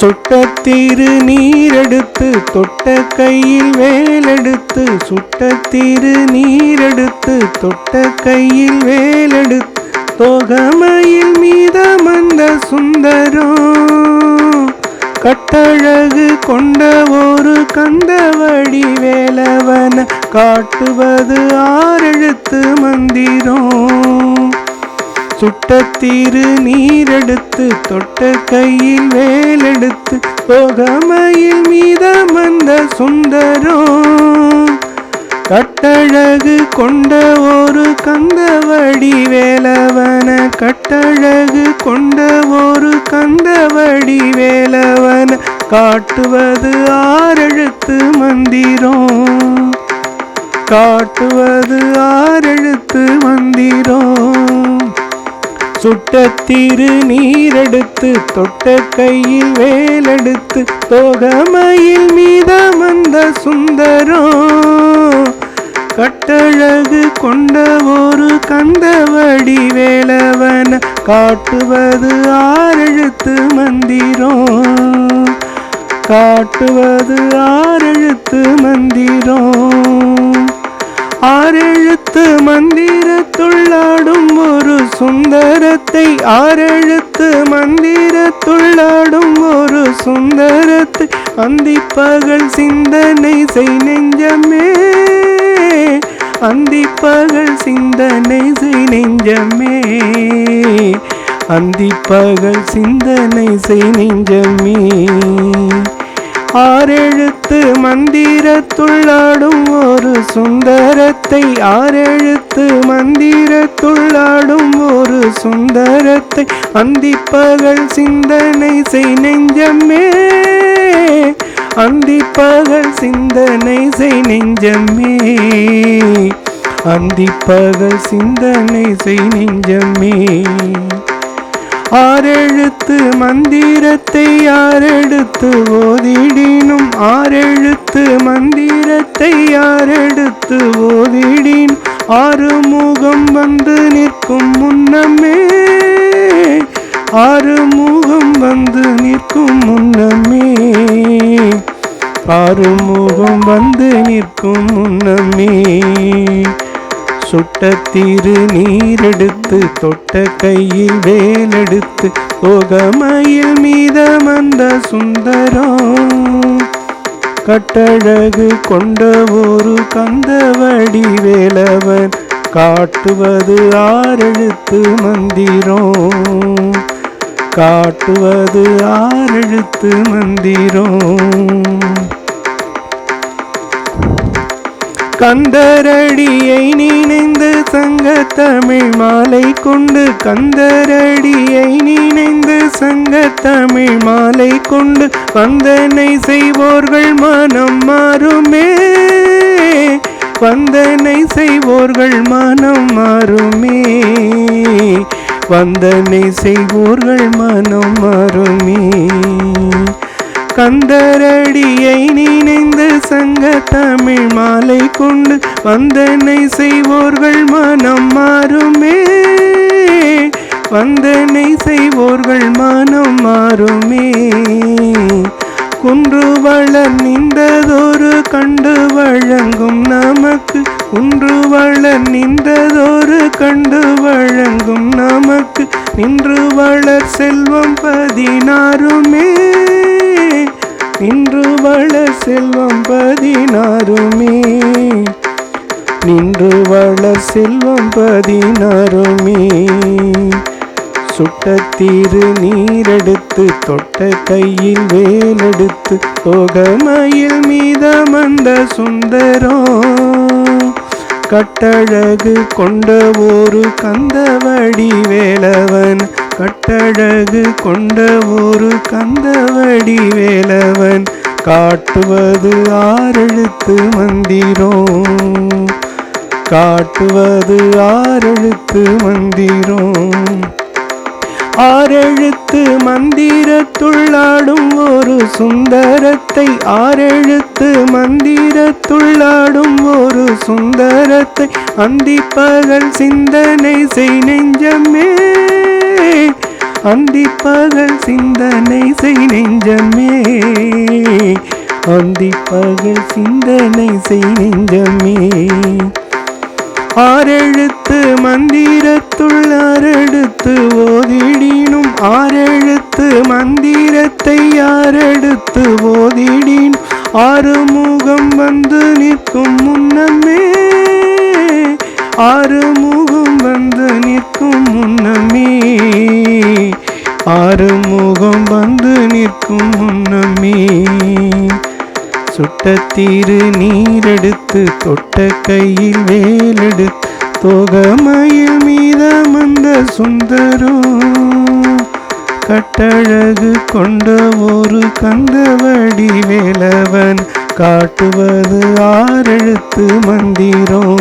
சுட்டத்திரு நீரெடுத்து தொட்ட கையில் வேலெடுத்து சுட்ட சுட்டத்திரு நீரெடுத்து தொட்ட கையில் வேலெடுத்து தொகமையில் மீதமந்த சுந்தரம். கட்டழகு கொண்ட ஒரு கந்தவடி வேலவன காட்டுவது ஆறெழுத்து மந்திரம். சுட்டத்தீரு நீரெடுத்து தொட்ட கையில் வேலை போகமையில் மீதமந்த சுந்தரம் கட்டழகு கொண்ட ஒரு கந்தவடி வேலவன கட்டழகு கொண்ட ஒரு கந்தவடி வேலவன காட்டுவது ஆறெழுத்து மந்திரம். காட்டுவது ஆறெழுத்து மந்திரம். சுட்ட திரு நீரெடுத்து தொட்ட கையில் வேலெடுத்து தோகமையில் மீதமந்த சுந்தரம் கட்டழகு கொண்ட ஒரு கந்தவடி வேலவன காட்டுவது ஆறெழுத்து மந்திரம் காட்டுவது ஆறெழுத்து மந்திரம் ஆறெழுத்து மந்திரத்துள்ளாடும் சுந்தரத்தை ஆறெழுத்து மந்திரத்துள்ளாடும் ஒரு சுந்தரத்தை அந்திப்பகல் சிந்தனை செய் நெஞ்சமே. அந்திப்பகல் சிந்தனை செய் நெஞ்சமே. அந்திப்பகல் சிந்தனை செய் நெஞ்சமே. ஆரெழுத்து மந்திரத்துள்ளாடும் ஒரு சுந்தரத்தை ஆறெழுத்து மந்திரத்துள்ளாடும் ஒரு சுந்தரத்தை அந்திப்பகல் சிந்தனை செய் நெஞ்சமே அந்திப்பகல் சிந்தனை செய் நெஞ்சமே அந்திப்பகல் சிந்தனை செய் நெஞ்சமே ஆறெழுத்து மந்திரத்தை யாரெடுத்து ஓதிடினும் ஆறெழுத்து மந்திரத்தை யாரெடுத்து ஓதிடின் ஆறுமுகம் வந்து நிற்கும் முன்னமே. ஆறுமுகம் வந்து நிற்கும் முன்னமே. ஆறுமுகம் வந்து நிற்கும் முன்னமே. சுட்ட திரு நீரெடுத்து தொட்ட கையில் வேலெடுத்து போகமையில் மீதமந்த சுந்தரம். கட்டழகு கொண்ட ஒரு கந்தவடி வேலவன் காட்டுவது ஆறெழுத்து மந்திரம். காட்டுவது ஆறெழுத்து மந்திரம். கந்தரடியை நினைந்து சங்க தமிழ் மாலை கொண்டு கந்தரடியை நினைந்து சங்க தமிழ் மாலை கொண்டு வந்தனை செய்வோர்கள் மனம் மாறுமே. வந்தனை செய்வோர்கள் மனம் மாறுமே. வந்தனை செய்வோர்கள் மனம் மாறுமே. கந்தரடியை நினைந்து சங்க தமிழ் மாலை கொண்டு வந்தனை செய்வோர்கள் மனம் மாறுமே. வந்தனை செய்வோர்கள் மனம் மாறுமே. குன்று வளர் நின்றதொரு கண்டு வழங்கும் நமக்கு குன்று வளர் நின்றதொரு கண்டு வழங்கும் நமக்கு நின்று வளர் செல்வம் பதினாறுமே. நின்று வள செல்வம் பதினாறுமே. நின்று வள செல்வம் பதினாறுமே. தீரு நீரெடுத்து தொட்ட கையில் வேலெடுத்து போகமையில் மீதமந்த சுந்தரம் கட்டழகு கொண்ட ஒரு கந்தவடி வேலவன் கட்டழகு கொண்ட ஒரு கந்தவடி வேலவன் காட்டுவது ஆறெழுத்து மந்திரம். காட்டுவது ஆறெழுத்து மந்திரம். ஆறெழுத்து மந்திரத்துள்ளாடும் ஒரு சுந்தரத்தை ஆறெழுத்து மந்திரத்துள்ளாடும் ஒரு சுந்தரத்தை அந்திப்பகல் சிந்தனை செய் நெஞ்சமே அந்திப்பகல் சிந்தனை செய் நெஞ்சமே. அந்திப்பகல் சிந்தனை செய் நெஞ்சமே. ஆரெழுத்து மந்திரத்துள் ஆறெடுத்து ஓதிடினும் ஆரெழுத்து மந்திரத்தை யாரெடுத்து ஓதிடின் ஆறுமுகம் வந்து நிற்கும் முன்னமே. ஆறுமுகம் சுகமே சுட்ட தீரு நீரெடுத்து தொட்ட கையில் வேலெடுத்து தோகமயில் மீதமந்த சுந்தரும். கட்டழகு கொண்ட ஒரு கந்தவடி வேலவன் காட்டுவது ஆறெழுத்து மந்திரம்.